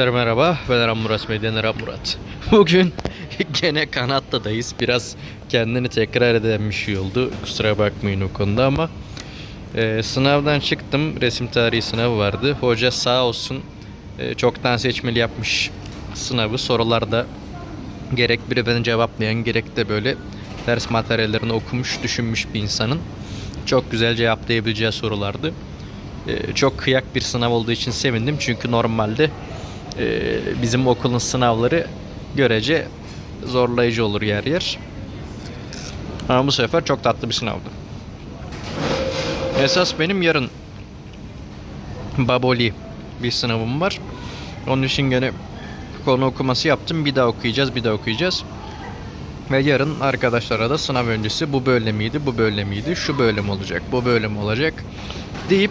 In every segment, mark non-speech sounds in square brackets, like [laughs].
Merhaba, ben Eren Murat Medyen Eren Murat. [laughs] Bugün gene Kanatta'dayız. Biraz kendini tekrar eden bir şey oldu. Kusura bakmayın o konuda ama e, sınavdan çıktım. Resim tarihi sınavı vardı. Hoca sağ olsun e, çoktan seçmeli yapmış sınavı. Sorularda gerek birbirine cevaplayan gerek de böyle ders materyallerini okumuş, düşünmüş bir insanın çok güzel cevaplayabileceği sorulardı. E, çok kıyak bir sınav olduğu için sevindim. Çünkü normalde bizim okulun sınavları görece zorlayıcı olur yer yer. Ama bu sefer çok tatlı bir sınavdı. Esas benim yarın Baboli bir sınavım var. Onun için gene konu okuması yaptım. Bir daha okuyacağız, bir daha okuyacağız. Ve yarın arkadaşlara da sınav öncesi bu böyle miydi, bu böyle miydi, şu böyle mi olacak, bu böyle mi olacak deyip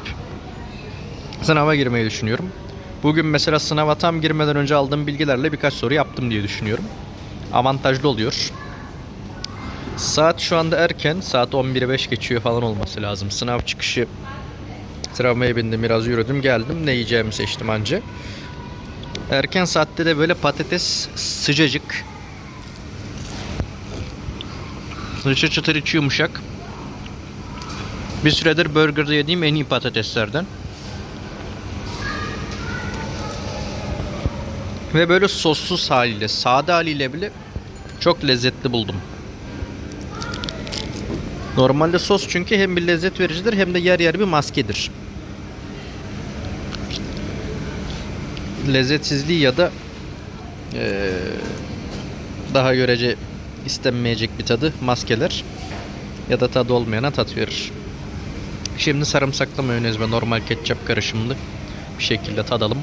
sınava girmeyi düşünüyorum. Bugün mesela sınava tam girmeden önce aldığım bilgilerle birkaç soru yaptım diye düşünüyorum. Avantajlı oluyor. Saat şu anda erken. Saat 11'e 5 geçiyor falan olması lazım. Sınav çıkışı tramvaya bindim biraz yürüdüm geldim. Ne yiyeceğimi seçtim anca. Erken saatte de böyle patates sıcacık. Çıtır çıtır içi yumuşak. Bir süredir burgerda yediğim en iyi patateslerden. Ve böyle sossuz haliyle, sade haliyle bile çok lezzetli buldum. Normalde sos çünkü hem bir lezzet vericidir hem de yer yer bir maskedir. Lezzetsizliği ya da eee, daha görece istenmeyecek bir tadı maskeler ya da tadı olmayana tat verir. Şimdi sarımsaklı mayonez ve normal ketçap karışımlı bir şekilde tadalım.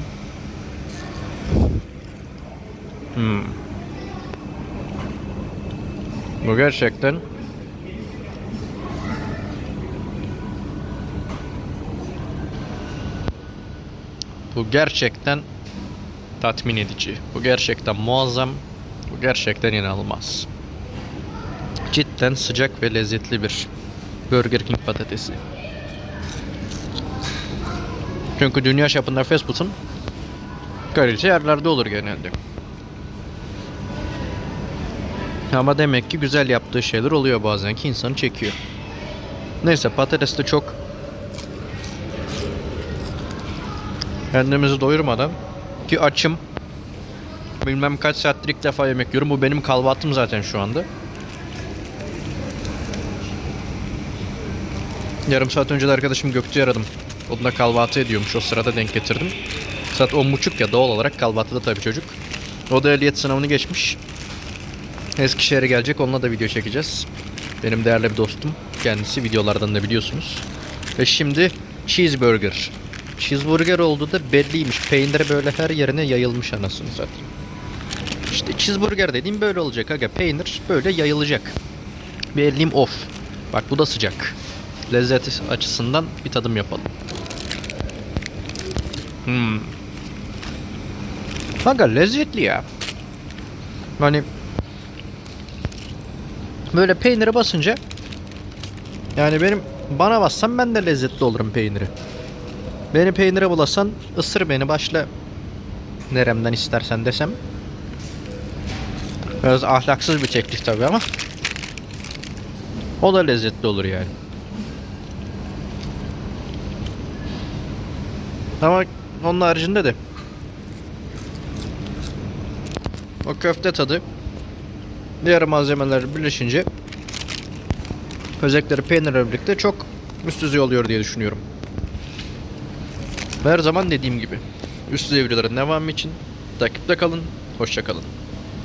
Hmm. Bu gerçekten Bu gerçekten tatmin edici. Bu gerçekten muazzam. Bu gerçekten inanılmaz. Cidden sıcak ve lezzetli bir Burger King patatesi. Çünkü dünya çapında fast food'un kalite yerlerde olur genelde. Ama demek ki güzel yaptığı şeyler oluyor bazen ki insanı çekiyor. Neyse patates de çok kendimizi doyurmadan ki açım bilmem kaç saattir ilk defa yemek yiyorum. Bu benim kahvaltım zaten şu anda. Yarım saat önce de arkadaşım Göktuğ'u aradım. Onunla kahvaltı ediyormuş. O sırada denk getirdim. Saat 10.30 ya doğal olarak kahvaltıda tabii çocuk. O da ehliyet sınavını geçmiş. Eskişehir'e gelecek. Onunla da video çekeceğiz. Benim değerli bir dostum. Kendisi videolardan da biliyorsunuz. Ve şimdi cheeseburger. Cheeseburger olduğu da belliymiş. Peynir böyle her yerine yayılmış anasını satayım. İşte cheeseburger dediğim böyle olacak aga. Peynir böyle yayılacak. Bir elim off. Bak bu da sıcak. Lezzet açısından bir tadım yapalım. Hmm. Aga lezzetli ya. Hani böyle peynire basınca yani benim bana bassan ben de lezzetli olurum peyniri. Beni peynire bulasan ısır beni başla neremden istersen desem. Biraz ahlaksız bir teklif tabii ama o da lezzetli olur yani. Ama onun haricinde de o köfte tadı diğer malzemeler birleşince özellikleri peynirle birlikte çok üst düzey oluyor diye düşünüyorum. Her zaman dediğim gibi üst düzey videoların devamı için takipte kalın, hoşça kalın.